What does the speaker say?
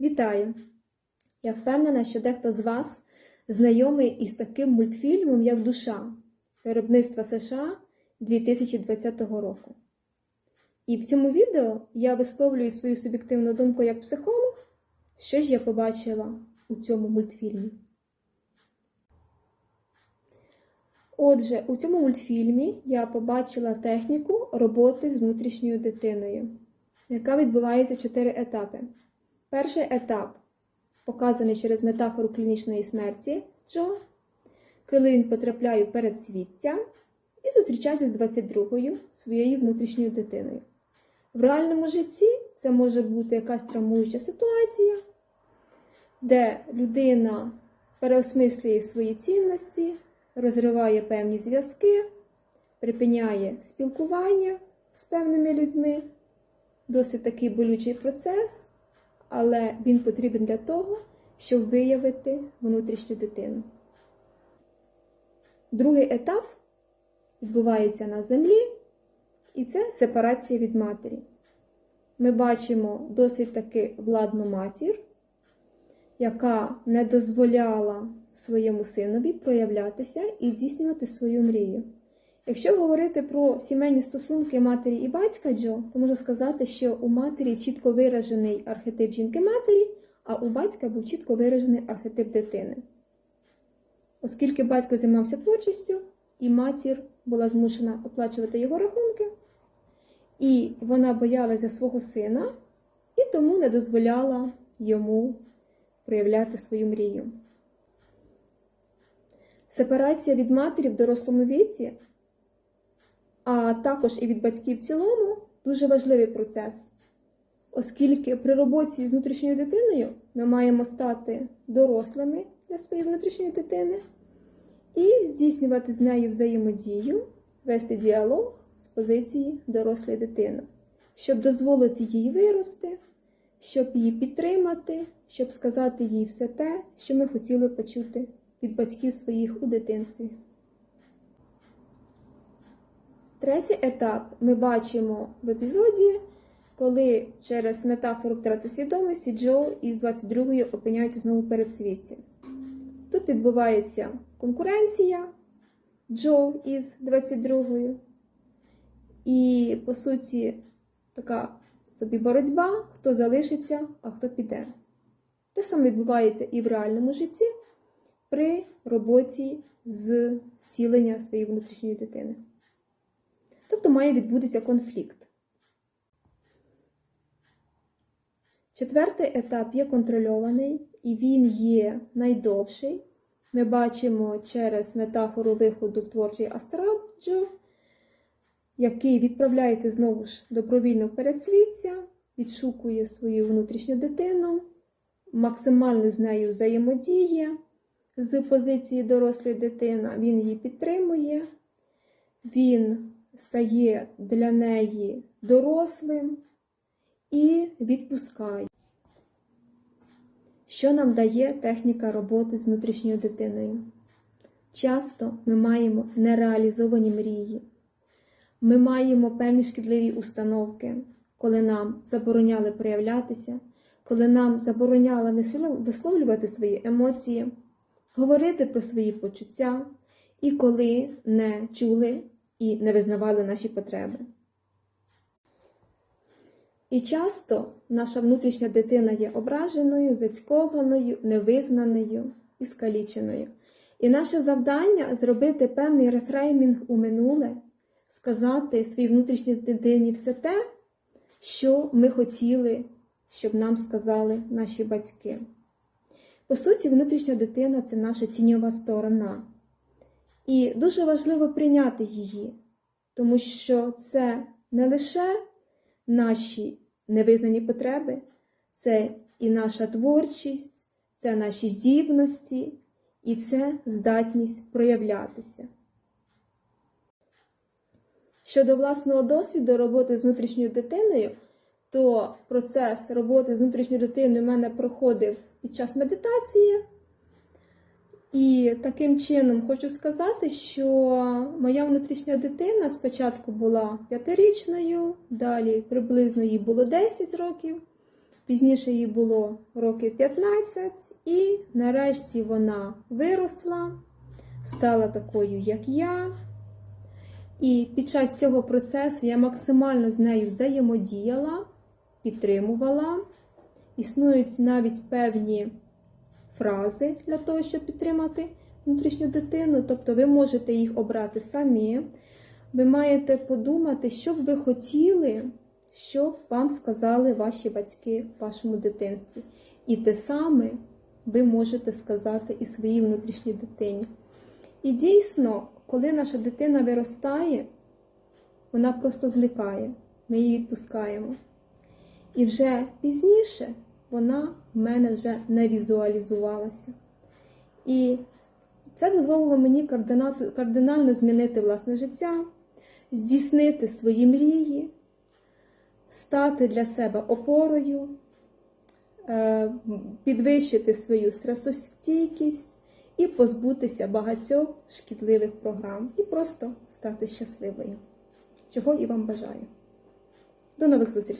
Вітаю! Я впевнена, що дехто з вас знайомий із таким мультфільмом, як Душа виробництва США 2020 року. І в цьому відео я висловлюю свою суб'єктивну думку як психолог, що ж я побачила у цьому мультфільмі. Отже, у цьому мультфільмі я побачила техніку роботи з внутрішньою дитиною, яка відбувається в чотири етапи. Перший етап показаний через метафору клінічної смерті Джо, коли він потрапляє в передсвіття і зустрічається з 22-ю своєю внутрішньою дитиною. В реальному житті це може бути якась травмуюча ситуація, де людина переосмислює свої цінності, розриває певні зв'язки, припиняє спілкування з певними людьми. Досить такий болючий процес, але він потрібен для того, щоб виявити внутрішню дитину. Другий етап відбувається на землі, і це сепарація від матері. Ми бачимо досить таки владну матір, яка не дозволяла своєму синові проявлятися і здійснювати свою мрію. Якщо говорити про сімейні стосунки матері і батька Джо, то можна сказати, що у матері чітко виражений архетип жінки-матері, а у батька був чітко виражений архетип дитини. Оскільки батько займався творчістю, і матір була змушена оплачувати його рахунки, і вона боялася свого сина і тому не дозволяла йому проявляти свою мрію. Сепарація від матері в дорослому віці, а також і від батьків в цілому, дуже важливий процес, оскільки при роботі з внутрішньою дитиною ми маємо стати дорослими для своєї внутрішньої дитини і здійснювати з нею взаємодію, вести діалог з позиції дорослої дитини, щоб дозволити їй вирости, щоб її підтримати, щоб сказати їй все те, що ми хотіли почути від батьків своїх у дитинстві. Третій етап ми бачимо в епізоді, коли через метафору втрати свідомості Джо із 22-ї опиняються знову перед світі. Тут відбувається конкуренція Джо із 22-ю. І, по суті, така собі боротьба, хто залишиться, а хто піде. Те саме відбувається і в реальному житті при роботі з зцілення своєї внутрішньої дитини. Тобто має відбутися конфлікт. Четвертий етап є контрольований, і він є найдовший. Ми бачимо через метафору виходу в творчий астрал Джо, який відправляється знову ж добровільно в передсвіття, відшукує свою внутрішню дитину, максимально з нею взаємодіє з позиції дорослої дитини, він її підтримує, він стає для неї дорослим і відпускає. Що нам дає техніка роботи з внутрішньою дитиною? Часто ми маємо нереалізовані мрії. Ми маємо певні шкідливі установки, коли нам забороняли проявлятися, коли нам забороняли висловлювати свої емоції, говорити про свої почуття, і коли не чули і не визнавали наші потреби. І часто наша внутрішня дитина є ображеною, зацькованою, невизнаною і скаліченою. І наше завдання зробити певний рефреймінг у минуле, сказати своїй внутрішній дитині все те, що ми хотіли, щоб нам сказали наші батьки. По суті, внутрішня дитина це наша тіньова сторона. І дуже важливо прийняти її, тому що це не лише наші невизнані потреби, це і наша творчість, це наші здібності, і це здатність проявлятися. Щодо власного досвіду роботи з внутрішньою дитиною, то процес роботи з внутрішньою дитиною в мене проходив під час медитації. І таким чином хочу сказати, що моя внутрішня дитина спочатку була п'ятирічною, далі приблизно їй було 10 років, Пізніше їй було років 15, і нарешті вона виросла, стала такою, як я. І під час цього процесу я максимально з нею взаємодіяла, підтримувала. Існують навіть певні фрази для того, щоб підтримати внутрішню дитину. Тобто ви можете їх обрати самі. Ви маєте подумати, що б ви хотіли, щоб вам сказали ваші батьки в вашому дитинстві. І те саме ви можете сказати і своїй внутрішній дитині. І дійсно, коли наша дитина виростає, вона просто зникає, ми її відпускаємо. І вже пізніше вона в мене вже не візуалізувалася. І це дозволило мені кардинально змінити власне життя, здійснити свої мрії, стати для себе опорою, е, підвищити свою стресостійкість і позбутися багатьох шкідливих програм, і просто стати щасливою. Чого і вам бажаю. До нових зустрічей!